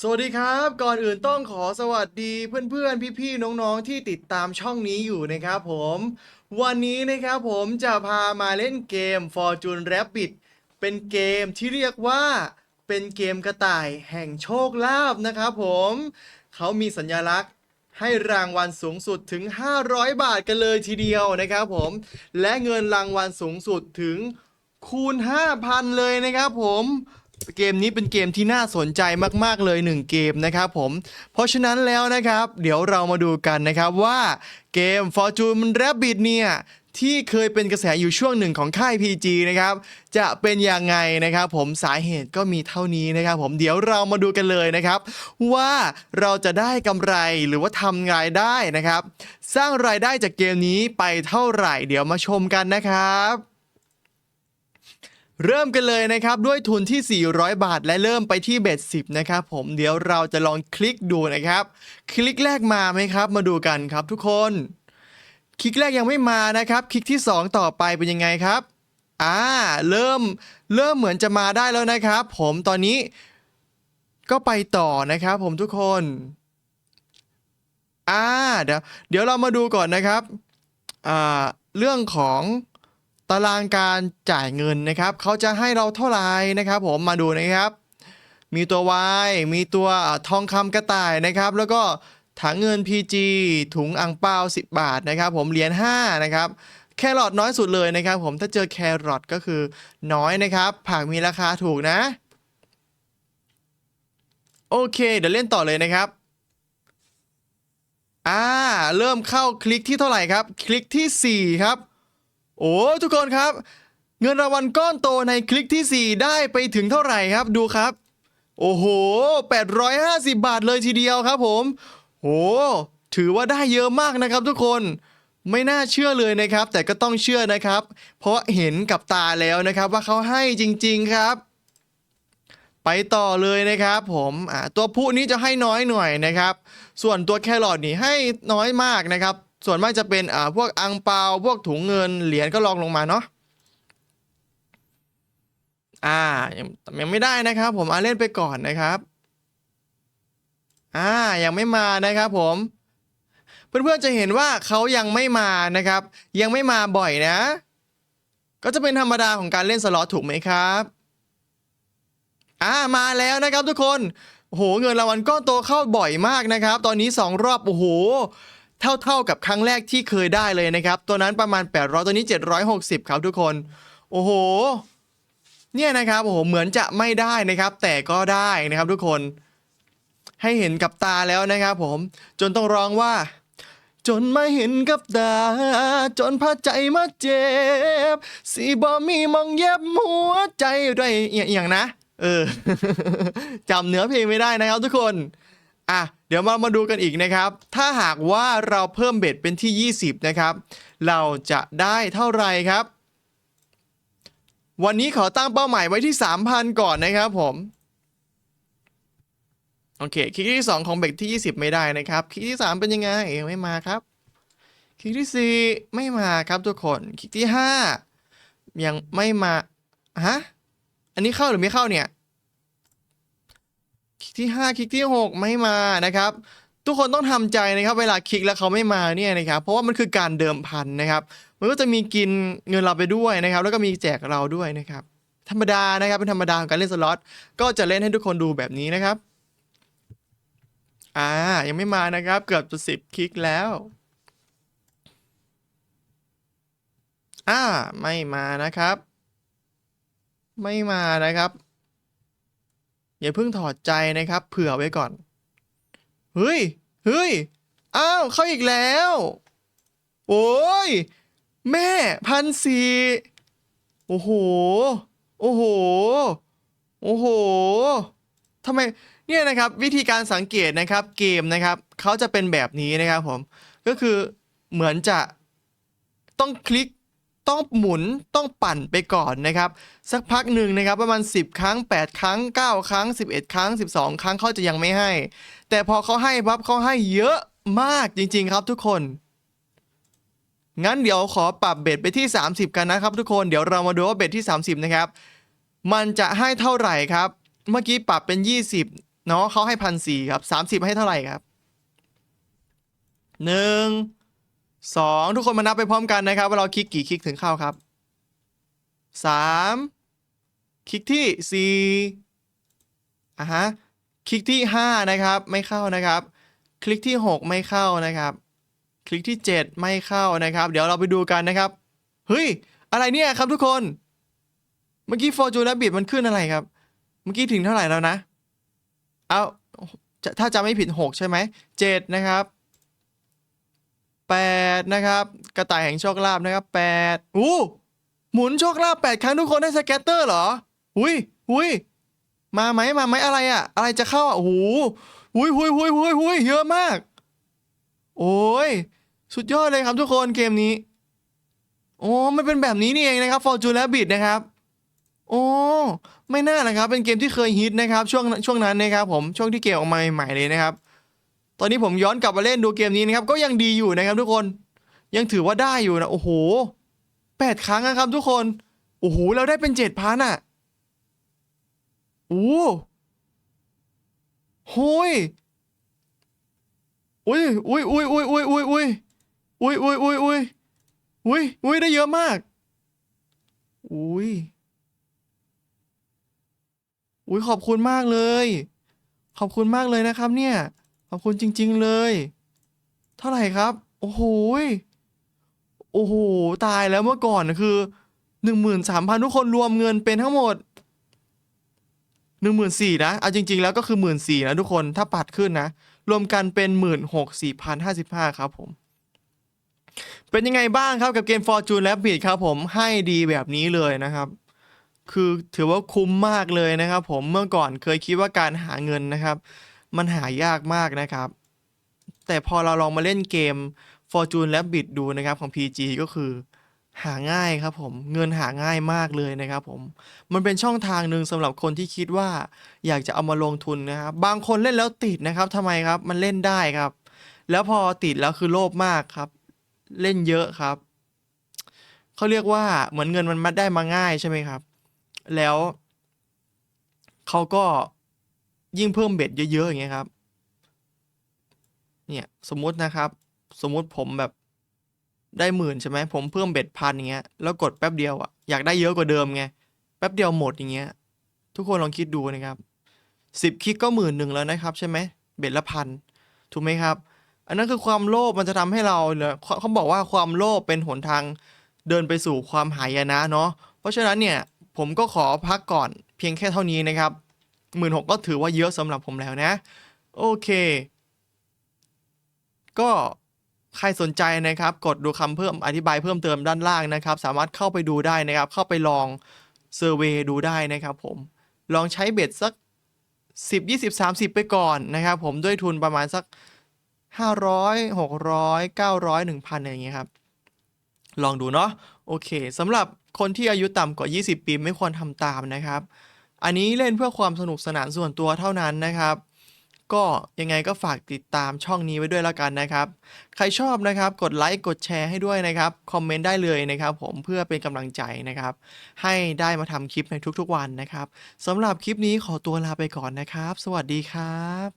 สวัสดีครับ ก่อนอื่นต้องขอสวัสดีเพื่อนๆ พี่ๆ น้องๆ ที่ติดตามช่องนี้อยู่นะครับผม วันนี้นะครับผมจะพามาเล่นเกม Fortune Rabbit เป็นเกมที่เรียกว่าเป็นเกมกระต่ายแห่งโชคลาภนะครับผม เขามีสัญลักษณ์ให้รางวัลสูงสุดถึง 500 บาทกันเลยทีเดียวนะครับผม และเงินรางวัลสูงสุดถึงคูณ 5,000 เลยนะครับผม เกมนี้เป็นเกมที่น่าสนใจมากๆเลย 1 เกมนะครับผม เพราะฉะนั้นแล้วนะครับ เดี๋ยวเรามาดูกันนะครับว่าเกม Fortune Rabbit เนี่ยที่เคยเป็นกระแสอยู่ช่วงหนึ่งของค่าย PG นะครับ จะเป็นยังไงนะครับ ผมสาเหตุก็มีเท่านี้นะครับ ผมเดี๋ยวเรามาดูกันเลยนะครับ ว่าเราจะได้กำไรหรือว่าทำรายได้นะครับ สร้างรายได้จากเกมนี้ไปเท่าไหร่ เดี๋ยวมาชมกันนะครับ เริ่มกันเลยนะครับ ด้วยทุนที่ 400 บาท และเริ่มไปที่เบ็ด10 นะครับผมเดี๋ยวเราจะลองคลิกดูนะครับ คลิกแรกมาไหมครับ มาดูกันครับทุกคน คลิกแรกยังไม่มานะครับ คลิกที่ 2 ต่อไปเป็นยังไงครับอ่าเริ่มเริ่มเหมือนจะมาได้แล้วนะครับ ผมตอนนี้ก็ไปต่อนะครับผมทุกคนอ่าเดี๋ยวเดี๋ยวเรามาดูก่อนนะครับอ่าเรื่องของ ตารางการจ่ายเงินนะครับเขาจะให้เราเท่าไหร่นะครับ ผมมาดูนะครับ มีตัว Y มีตัวทองคำกระต่ายนะครับ แล้วก็ถังเงิน PG ถุงอ่งเปา10 บาทนะครับ ผมเหรียญ5นะครับแครอทน้อยสุดเลยนะครับ ผมถ้าเจอแครอทก็คือน้อยนะครับ ผักมีราคาถูกนะ โอเค เดี๋ยวเล่นต่อเลยนะครับอ่าเริ่มเข้าคลิกที่เท่าไหร่ครับ คลิกที่ 4 ครับ โอ้ทุกคนครับ เงินรางวัลก้อนโตในคลิกที่ 4 ได้ไปถึงเท่าไหร่ครับดูครับ โอ้โห 850 บาทเลยทีเดียวครับผมโหถือว่าได้เยอะมากนะครับทุกคนไม่น่าเชื่อเลยนะครับ แต่ก็ต้องเชื่อนะครับ เพราะเห็นกับตาแล้วนะครับ ว่าเขาให้จริง ๆครับ ไปต่อเลยนะครับ ผมตัวผู้นี้จะให้น้อยหน่อยนะครับ ส่วนตัวแครอทนี่ให้น้อยมากนะครับ ส่วนมากจะเป็นอ่าพวกอังเปาพวกถุงเงินเหรียญก็ลองลงมาเนาะอ่ายังยังไม่ได้นะครับ ผมอาเล่นไปก่อนนะครับอ่ายังไม่มานะครับผมเพื่อนๆจะเห็นว่าเขายังไม่มานะครับ ยังไม่มาบ่อยนะ ก็จะเป็นธรรมดาของการเล่นสล็อตถูกไหมครับอ่ามาแล้วนะครับทุกคนโอ้โหเงินรางวัลก้อนโตเข้าบ่อยมากนะครับ ตอนนี้ 2 รอบโอ้โห เท่าเท่ากับครั้งแรกที่เคยได้เลยนะครับ ตัวนั้นประมาณ 800 ตัวนี้ 760 ครับทุกคน โอ้โห เนี่ยนะครับ โอ้โห เหมือนจะไม่ได้นะครับ แต่ก็ได้นะครับทุกคน ให้เห็นกับตาแล้วนะครับผม จนต้องร้องว่า จนมาเห็นกับตา จนพาใจมาเจ็บสิบ่มีมองเย็บหัวใจด้วยอย่างนะ เออจำเนื้อเพลงไม่ได้นะครับทุกคน อะ เดี๋ยวมามาดูกันอีกนะครับ ถ้าหากว่าเราเพิ่มเบ็ดเป็นที่ 20 นะครับ เราจะได้เท่าไหร่ครับ วันนี้ขอตั้งเป้าหมายไว้ที่ 3,000 ก่อนนะครับผม โอเค คลิกที่ 2 ของเบ็ดที่ 20 ไม่ได้นะครับ คลิกที่ 3 เป็นยังไงไม่มาครับ คลิกที่ 4 ไม่มาครับทุกคน คลิกที่ 5 ยังไม่มา ฮะ อันนี้เข้าหรือไม่เข้าเนี่ย ที่ 5 คลิกที่ 6 ไม่มานะครับ ทุกคนต้องทำใจนะครับ เวลาคลิกแล้วเขาไม่มาเนี่ยนะครับ เพราะว่ามันคือการเดิมพันนะครับ มันก็จะมีกินเงินเราไปด้วยนะครับ แล้วก็มีแจกเราด้วยนะครับ ธรรมดานะครับ เป็นธรรมดาของการเล่นสล็อต ก็จะเล่นให้ทุกคนดูแบบนี้นะครับ อ่า ยังไม่มานะครับ เกือบจะสิบคลิกแล้ว อ่า ไม่มานะครับ ไม่มานะครับ อย่าเพิ่งถอดใจนะครับ เผื่อไว้ก่อน เฮ้ย เฮ้ย อ้าว เข้าอีกแล้ว โอ้ย แม่พันสี่โอ้โห โอ้โห โอ้โหทำไม เนี่ยนะครับ วิธีการสังเกตนะครับ เกมนะครับเขาจะเป็นแบบนี้นะครับผม ก็คือเหมือนจะต้องคลิก ต้องหมุนต้องปั่นไปก่อนนะครับ สักพักหนึ่งนะครับประมาณ 10 ครั้ง 8 ครั้ง 9 ครั้ง 11 ครั้ง 12 ครั้งเขาจะยังไม่ให้ แต่พอเขาให้ปั๊บเขาให้เยอะมากจริง ๆ ครับทุกคน งั้นเดี๋ยวขอปรับเบ็ดไปที่ 30 กันนะครับ ทุกคนเดี๋ยวเรามาดูว่าเบ็ดที่ 30 นะครับ มันจะให้เท่าไหร่ครับ เมื่อกี้ปรับเป็น 20เนาะเขาให้พันสี่ครับสามสิบให้เท่าไหร่ครับหนึ่ง สองทุกคนมานับไปพร้อมกันนะครับ ว่าเราคลิกกี่คลิกถึงเข้าครับสามคลิกที่สี่อะฮะคลิกที่ห้านะครับ ไม่เข้านะครับ คลิกที่หกไม่เข้านะครับ คลิกที่เจ็ดไม่เข้านะครับ เดี๋ยวเราไปดูกันนะครับเฮ้ยอะไรเนี่ยครับทุกคน เมื่อกี้ Fortune Rabbit มันขึ้นอะไรครับ เมื่อกี้ถึงเท่าไหร่แล้วนะเอาถ้าจำไม่ผิด6ใช่ไหม7นะครับ 8 นะครับ กระต่ายแห่งโชคลาภนะครับ8อู้หมุนโชคลาภ8ครั้งทุกคนได้สแกตเตอร์เหรออุ้ยอุ้ยมาไหมมาไหมอะไรอะอะไรจะเข้าอะโอ้โหอุ้ยอุ้ยอุ้ยอุ้ยอุ้ยเยอะมาก โอ้ยสุดยอดเลยครับทุกคนเกมนี้โอ้มันเป็นแบบนี้นี่เองนะครับ Fortune Rabbit นะครับโอ้ไม่น่านะครับ เป็นเกมที่เคยฮิตนะครับ ช่วงช่วงนั้นนะครับผมช่วงที่เกมออกมาใหม่ๆเลยนะครับ ตอนนี้ผมย้อนกลับมาเล่นดูเกมนี้นะครับ ก็ยังดีอยู่นะครับทุกคน ยังถือว่าได้อยู่นะ โอ้โหแปดครั้งนะครับทุกคน โอ้โห เราได้เป็นเจ็ดพันอะโอ้โหยอุ้ยอุ้ยอุ้ยอุ้ยอุ้ยอุ้ยอุ้ยอุ้ยอุ้ยอุ้ยอุ้ยอุ้ยอุ้ยได้เยอะมาก อุ้ยอุ้ยขอบคุณมากเลย ขอบคุณมากเลยนะครับเนี่ย อบคุณจริง ๆ เลย เท่าไหร่ครับ โอ้โหโอ้โห ตายแล้วเมื่อก่อนคือหนึ่งหมื่นสามพันทุกคนรวมเงินเป็นทั้งหมดหนึ่งหมื่นสี่นะเอาจริง ๆ แล้วก็คือหมื่นสี่นะทุกคนถ้าปัดขึ้นนะ รวมกันเป็นหมื่นหกสี่พันห้าสิบห้าครับผม เป็นยังไงบ้างครับกับเกม Fortune Rabbit ครับผมให้ดีแบบนี้เลยนะครับ คือถือว่าคุ้มมากเลยนะครับ ผมเมื่อก่อนเคยคิดว่าการหาเงินนะครับ มันหายากมากนะครับ แต่พอเราลองมาเล่นเกม Fortune Rabbit ดูนะครับของ PG ก็คือ หาง่ายครับผมเงินหาง่ายมากเลยนะครับผมมันเป็นช่องทางหนึ่งสำหรับคนที่คิดว่าอยากจะเอามาลงทุนนะครับบางคนเล่นแล้วติดนะครับทำไมครับมันเล่นได้ครับ แล้วพอติดแล้วคือโลภมากครับ เล่นเยอะครับเขาเรียกว่าเหมือนเงินมันมัดได้มาง่ายใช่ไหมครับ แล้วเขาก็ ยิ่งเพิ่มเบ็ดเยอะๆอย่างเงี้ยครับ เนี่ยสมมุตินะครับ สมมุติผมแบบได้หมื่นใช่ไหมผมเพิ่มเบ็ดพันอย่างเงี้ยแล้วกดแป๊บเดียวอะอยากได้เยอะกว่าเดิมไงแป๊บเดียวหมดอย่างเงี้ย ทุกคนลองคิดดูนะครับสิบคลิกก็หมื่นหนึ่งแล้วนะครับใช่ไหมเบ็ดละพันถูกไหมครับ อันนั้นคือความโลภมันจะทำให้เราเนี่ยเขาเขาบอกว่าความโลภเป็นหนทางเดินไปสู่ความหายนะเนาะเพราะฉะนั้นเนี่ยผมก็ขอพักก่อนเพียงแค่เท่านี้นะครับ หมื่นหกก็ถือว่าเยอะสำหรับผมแล้วนะ โอเค ก็ใครสนใจนะครับ กดดูคำเพิ่มอธิบายเพิ่มเติมด้านล่างนะครับ สามารถเข้าไปดูได้นะครับ เข้าไปลองเซอร์เวยดูได้นะครับผม ลองใช้เบ็ดสัก 10 20 30 ไปก่อนนะครับผมด้วยทุนประมาณสัก 500 600 900 1,000อะไรอย่างเงี้ยครับ ลองดูเนาะโอเคสำหรับคนที่อายุต่ำกว่า 20 ปีไม่ควรทำตามนะครับ อันนี้เล่นเพื่อความสนุกสนานส่วนตัวเท่านั้นนะครับ ก็ยังไงก็ฝากติดตามช่องนี้ไว้ด้วยแล้วกันนะครับ ใครชอบนะครับกดไลค์กดแชร์ให้ด้วยนะครับคอมเมนต์ได้เลยนะครับ ผมเพื่อเป็นกำลังใจนะครับ ให้ได้มาทำคลิปในทุกๆวันนะครับสำหรับคลิปนี้ขอตัวลาไปก่อนนะครับ สวัสดีครับ